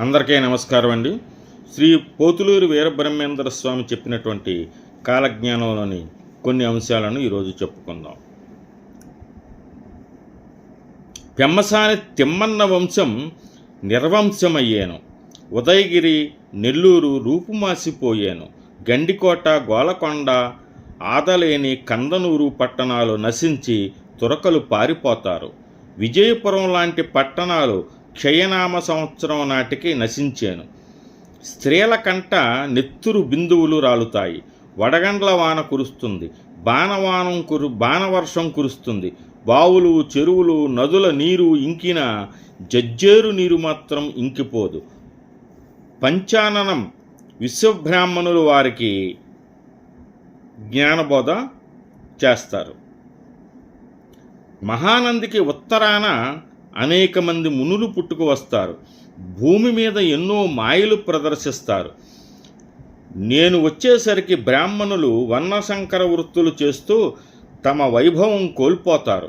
అందరికీ నమస్కారం అండి. శ్రీ పోతులూరు వీరబ్రహ్మేంద్ర స్వామి చెప్పినటువంటి కాలజ్ఞానంలోని కొన్ని అంశాలను ఈరోజు చెప్పుకుందాం. పెమ్మసాని తిమ్మన్న వంశం నిర్వంశమయ్యాను. ఉదయగిరి నెల్లూరు రూపుమాసిపోయాను. గండికోట గోలకొండ ఆదలేని కందనూరు పట్టణాలు నశించి తురకలు పారిపోతారు. విజయపురం లాంటి పట్టణాలు క్షయనామ సంవత్సరం నాటికి నశించాను. స్త్రీల కంట నెత్తురు బిందువులు రాలుతాయి. వడగండ్ల వాన కురుస్తుంది. బాణవానం కురు బాణవర్షం కురుస్తుంది. బావులు చెరువులు నదుల నీరు ఇంకిన జజ్జేరు నీరు మాత్రం ఇంకిపోదు. పంచాననం విశ్వబ్రాహ్మణులు వారికి జ్ఞానబోధ చేస్తారు. మహానందికి ఉత్తరాన అనేక మంది మునులు పుట్టుకు వస్తారు. భూమి మీద ఎన్నో మాయలు ప్రదర్శిస్తారు. నేను వచ్చేసరికి బ్రాహ్మణులు వర్ణశంకర వృత్తులు చేస్తూ తమ వైభవం కోల్పోతారు.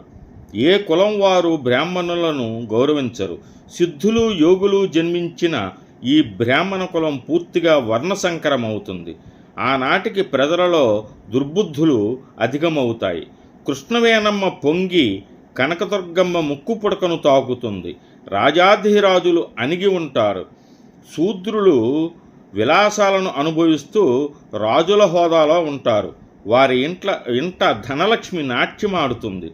ఏ కులం వారు బ్రాహ్మణులను గౌరవించరు. సిద్ధులు యోగులు జన్మించిన ఈ బ్రాహ్మణ కులం పూర్తిగా వర్ణశంకరమవుతుంది. ఆనాటికి ప్రజలలో దుర్బుద్ధులు అధికమవుతాయి. కృష్ణవేనమ్మ పొంగి కనకదుర్గమ్మ ముక్కు పుడకను తాకుతుంది. రాజాధిరాజులు అణిగి ఉంటారు. శూద్రులు విలాసాలను అనుభవిస్తూ రాజుల హోదాలో ఉంటారు. వారి ఇంట్ల ఇంట ధనలక్ష్మి నాట్యమాడుతుంది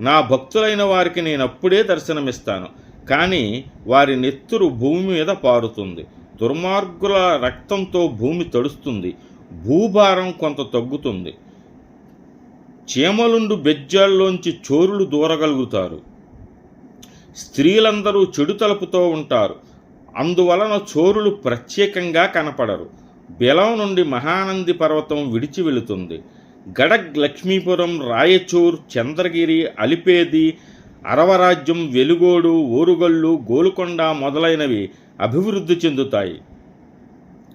నా భక్తులైన వారికి నేను అప్పుడే దర్శనమిస్తాను. కానీ వారి నెత్తురు భూమి మీద పారుతుంది. దుర్మార్గుల రక్తంతో భూమి తడుస్తుంది. భూభారం కొంత తగ్గుతుంది. చీమలుండు బెజ్జాల్లోంచి చోరులు దూరగలుగుతారు. స్త్రీలందరూ చెడు తలుపుతో ఉంటారు. అందువలన చోరులు ప్రత్యేకంగా కనపడరు. బెలం నుండి మహానంది పర్వతం విడిచి వెళుతుంది. గడగ్ లక్ష్మీపురం రాయచూర్ చంద్రగిరి అలిపేది అరవరాజ్యం వెలుగోడు ఓరుగల్లు గోలుకొండ మొదలైనవి అభివృద్ధి చెందుతాయి.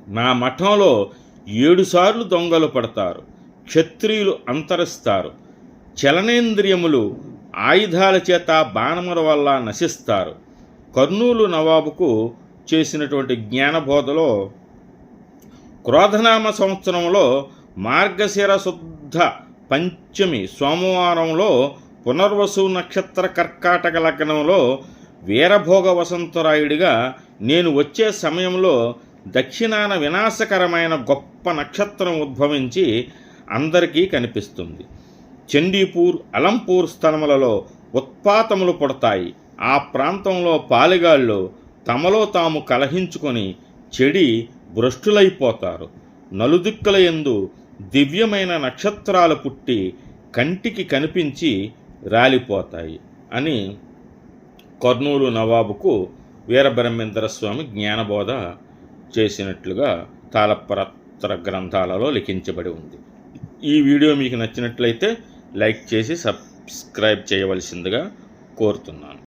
నా మఠంలో ఏడుసార్లు దొంగలు పడతారు. క్షత్రియులు అంతరిస్తారు. చలనేంద్రియములు ఆయుధాల చేత బాణముల వల్ల నశిస్తారు. కర్నూలు నవాబుకు చేసినటువంటి జ్ఞానబోధలో క్రోధనామ సంవత్సరంలో మార్గశిర శుద్ధ పంచమి సోమవారంలో పునర్వసు నక్షత్ర కర్కాటక లగ్నంలో వీరభోగ వసంతరాయుడిగా నేను వచ్చే సమయంలో దక్షిణాన వినాశకరమైన గొప్ప నక్షత్రం ఉద్భవించి అందరికీ కనిపిస్తుంది. చండీపూర్ అలంపూర్ స్థలములలో ఉత్పాతములు పుడతాయి. ఆ ప్రాంతంలో పాలిగాళ్ళు తమలో తాము కలహించుకొని చెడి భ్రష్టులైపోతారు. నలుదిక్కుల యందు దివ్యమైన నక్షత్రాలు పుట్టి కంటికి కనిపించి రాలిపోతాయి అని కర్నూలు నవాబుకు వీరబ్రహ్మేంద్ర స్వామి జ్ఞానబోధ చేసినట్లుగా తాళపరత్ర గ్రంథాలలో లిఖించబడి ఉంది. ఈ వీడియో మీకు నచ్చినట్లయితే లైక్ చేసి సబ్స్క్రైబ్ చేయవలసిందిగా కోరుతున్నాను.